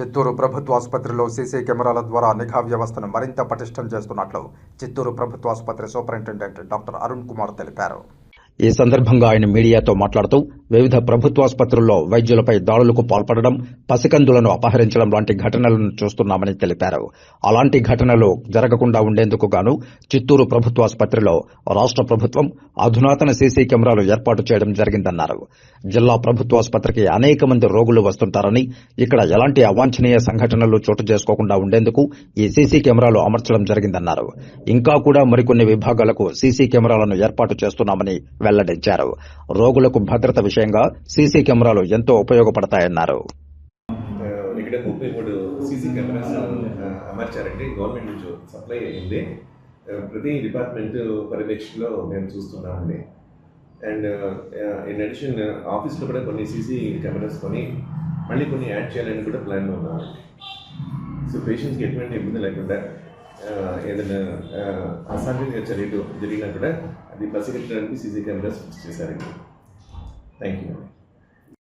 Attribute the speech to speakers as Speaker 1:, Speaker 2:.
Speaker 1: చిత్తూరు ప్రభుత్వ ఆసుపత్రిలో సీసీ కెమెరాల ద్వారా నిఘా వ్యవస్థను మరింత పటిష్టం చేస్తున్నట్లు చిత్తూరు ప్రభుత్వ ఆసుపత్రి సూపరింటెండెంట్ డాక్టర్ అరుణ్ కుమార్ తెలిపారు. ఈ సందర్భంగా ఆయన మీడియాతో మాట్లాడుతూ వివిధ ప్రభుత్వాసుపత్రుల్లో వైద్యులపై దాడులకు పాల్పడడం పసికందులను అపహరించడం లాంటి ఘటనలను చూస్తున్నామని తెలిపారు. అలాంటి ఘటనలు జరగకుండా ఉండేందుకు గాను చిత్తూరు ప్రభుత్వాసుపత్రిలో రాష్ట్ర ప్రభుత్వం అధునాతన సీసీ కెమెరాలు ఏర్పాటు చేయడం జరిగిందన్నారు. జిల్లా ప్రభుత్వాసుపత్రికి అనేక మంది రోగులు వస్తుంటారని ఇక్కడ ఎలాంటి అవాంఛనీయ సంఘటనలు చోటు చేసుకోకుండా ఉండేందుకు ఈ సీసీ కెమెరాలు అమర్చడం జరిగిందన్నారు. ఇంకా కూడా మరికొన్ని విభాగాలకు సీసీ కెమెరాలను ఏర్పాటు చేస్తున్నామని వెల్లడించారు. రోగులకు భద్రత విషయం విషయంగా సీసీ కెమెరాలు ఎంతో ఉపయోగపడతాయన్నారు.
Speaker 2: ఇక్కడ ముప్పై మూడు సీసీ కెమెరాస్ అమర్చారండి. గవర్నమెంట్ నుంచి సప్లై అయ్యింది. ప్రతి డిపార్ట్మెంట్ పర్యవేక్షణలో మేము చూస్తున్నామండి. అండ్ ఇన్ అడిషన్ ఆఫీస్లో కూడా కొన్ని సీసీ కెమెరాస్ కొని మళ్ళీ కొన్ని యాడ్ చేయాలని కూడా ప్లాన్లో ఉన్నామండి. సో పేషెంట్స్కి ఎటువంటి ఇబ్బంది లేకుండా ఏదైనా అసాధ్యంగా చర్యలు జరిగినా కూడా అది పసిగట్టడానికి సీసీ కెమెరాస్ ఫిక్స్ చేశారండి. Thank you.